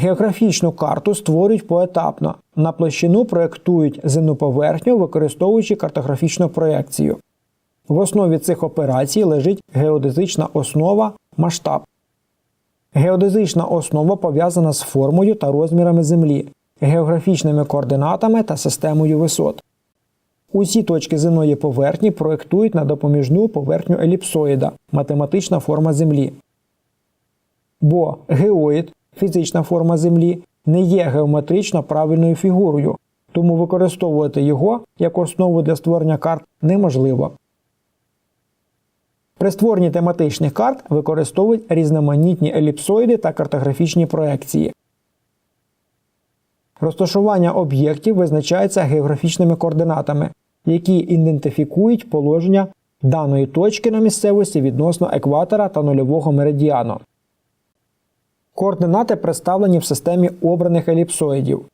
Географічну карту створюють поетапно. На площину проєктують земну поверхню, використовуючи картографічну проекцію. В основі цих операцій лежить геодезична основа масштаб. Геодезична основа пов'язана з формою та розмірами Землі, географічними координатами та системою висот. Усі точки земної поверхні проєктують на допоміжну поверхню еліпсоїда математична форма Землі. Бо геоїд фізична форма Землі не є геометрично правильною фігурою, тому використовувати його як основу для створення карт неможливо. При створенні тематичних карт використовують різноманітні еліпсоїди та картографічні проекції. Розташування об'єктів визначається географічними координатами, які ідентифікують положення даної точки на місцевості відносно екватора та нульового меридіану. Координати представлені в системі обраних еліпсоїдів.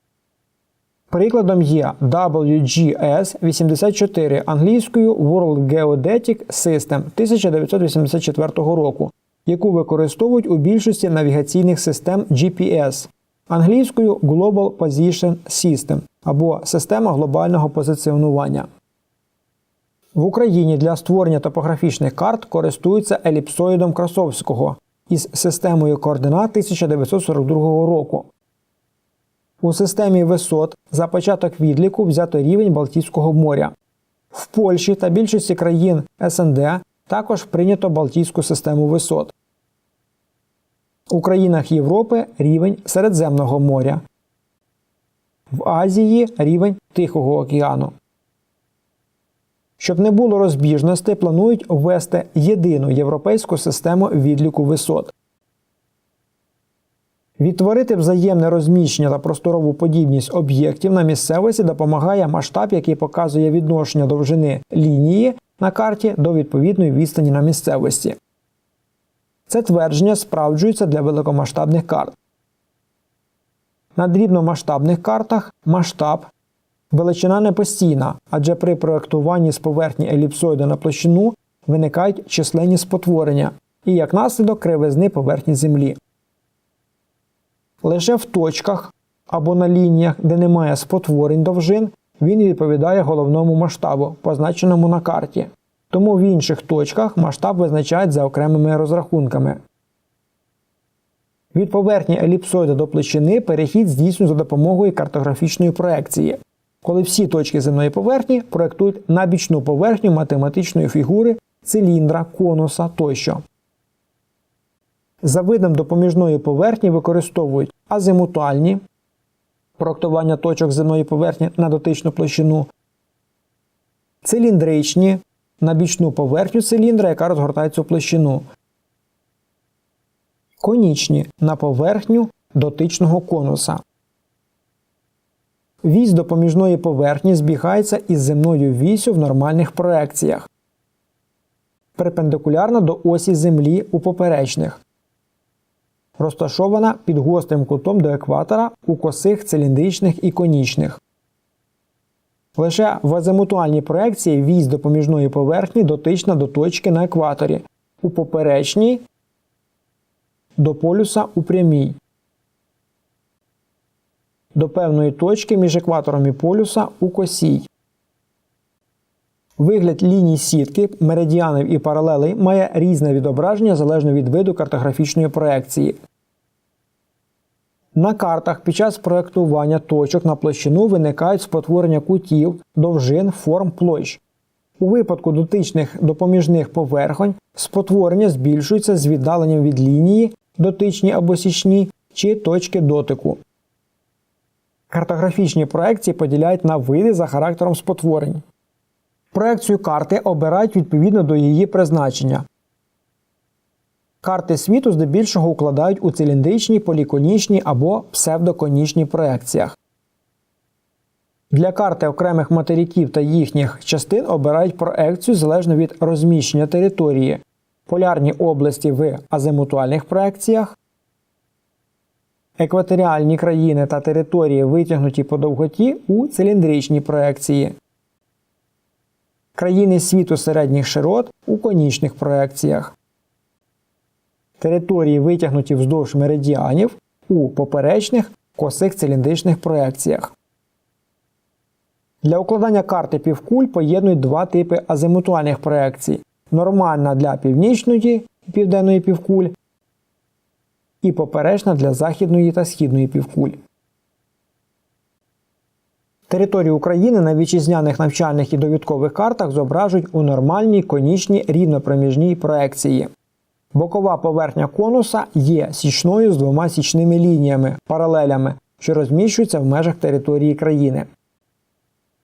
Прикладом є WGS 84 англійською World Geodetic System 1984 року, яку використовують у більшості навігаційних систем GPS, англійською Global Position System або Система глобального позиціонування. В Україні для створення топографічних карт користуються еліпсоїдом Красовського із системою координат 1942 року. У системі висот за початок відліку взято рівень Балтійського моря. В Польщі та більшості країн СНД також прийнято Балтійську систему висот. У країнах Європи рівень Середземного моря. В Азії рівень Тихого океану. Щоб не було розбіжностей, планують ввести єдину європейську систему відліку висот. Відтворити взаємне розміщення та просторову подібність об'єктів на місцевості допомагає масштаб, який показує відношення довжини лінії на карті до відповідної відстані на місцевості. Це твердження справджується для великомасштабних карт. На дрібномасштабних картах масштаб величина не постійна, адже при проєктуванні з поверхні еліпсоїда на площину виникають численні спотворення і як наслідок кривизни поверхні Землі. Лише в точках або на лініях, де немає спотворень довжин, він відповідає головному масштабу, позначеному на карті. Тому в інших точках масштаб визначають за окремими розрахунками. Від поверхні еліпсоїда до площини перехід здійснюють за допомогою картографічної проекції, коли всі точки земної поверхні проєктують на бічну поверхню математичної фігури, циліндра, конуса тощо. За видом допоміжної поверхні використовують азимутальні проектування точок земної поверхні на дотичну площину, циліндричні на бічну поверхню циліндра, яка розгортається у площину, конічні на поверхню дотичного конуса. Вісь допоміжної поверхні збігається із земною вісю в нормальних проекціях, перпендикулярно до осі Землі у поперечних розташована під гострим кутом до екватора у косих циліндричних і конічних. Лише в азимутуальній проекції вісь допоміжної поверхні дотична до точки на екваторі, у поперечній до полюса у прямій. До певної точки між екватором і полюса у косій. Вигляд ліній сітки, меридіанів і паралелей має різне відображення залежно від виду картографічної проекції. На картах під час проєктування точок на площину виникають спотворення кутів, довжин, форм площ. У випадку дотичних допоміжних поверхонь спотворення збільшується з віддаленням від лінії, дотичні або січні чи точки дотику. Картографічні проекції поділяють на види за характером спотворень. Проекцію карти обирають відповідно до її призначення. Карти світу здебільшого укладають у циліндричні, поліконічні або псевдоконічні проекціях. Для карти окремих материків та їхніх частин обирають проекцію залежно від розміщення території, полярні області в азимутуальних проекціях, екваторіальні країни та території витягнуті по довготі у циліндричній проекції країни світу середніх широт у конічних проекціях. Території, витягнуті вздовж меридіанів, у поперечних косих циліндричних проекціях. Для укладання карти півкуль поєднують два типи азимутуальних проекцій: нормальна для північної і південної півкуль і поперечна для західної та східної півкуль. Територію України на вітчизняних навчальних і довідкових картах зображують у нормальній конічній рівнопроміжній проекції. Бокова поверхня конуса є січною з двома січними лініями, паралелями, що розміщуються в межах території країни.